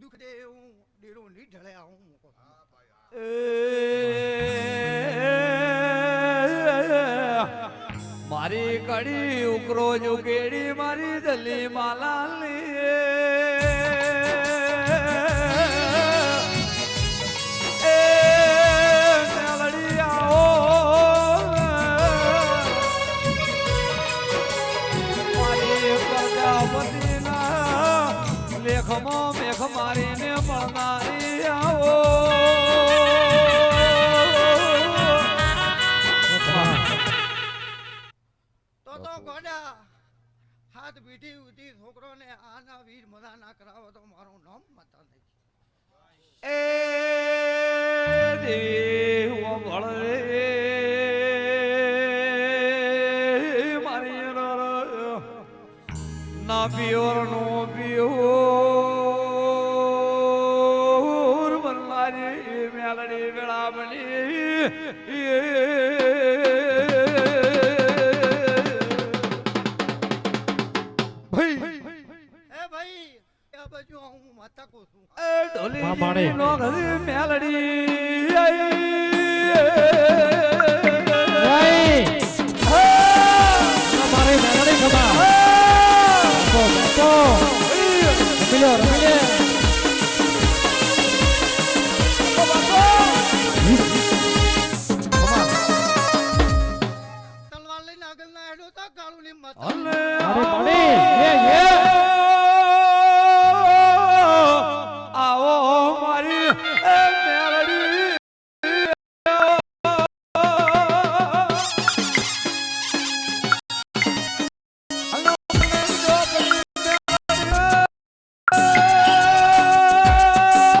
દુઃખ દે હું ડેરો નહીં ઢળે આવું મૂકો મારી કડી ઉકરો જુકેડી મારી દલી માલાલી લેખમાં મેઘ મારીને મનારી આવો. તો તો ગોડા હાથ બીઠી ઉધી છોકરોને આના વીર મજા ના કરાવો તો મારું નામ મતા નહીં એ દેવો ભળે ના પિયોર નો પિયોર. બનનારી મેલડી વેળામણી. ભાઈ. એ ભાઈ આ બાજુ હું માતા કો છું. એ ઢોલી માં માણે. નો ઘરી મેલડી. રમી લો રમી લે તલવાર લઈને આગળ ના હેડો તો કાળુની માતા અરે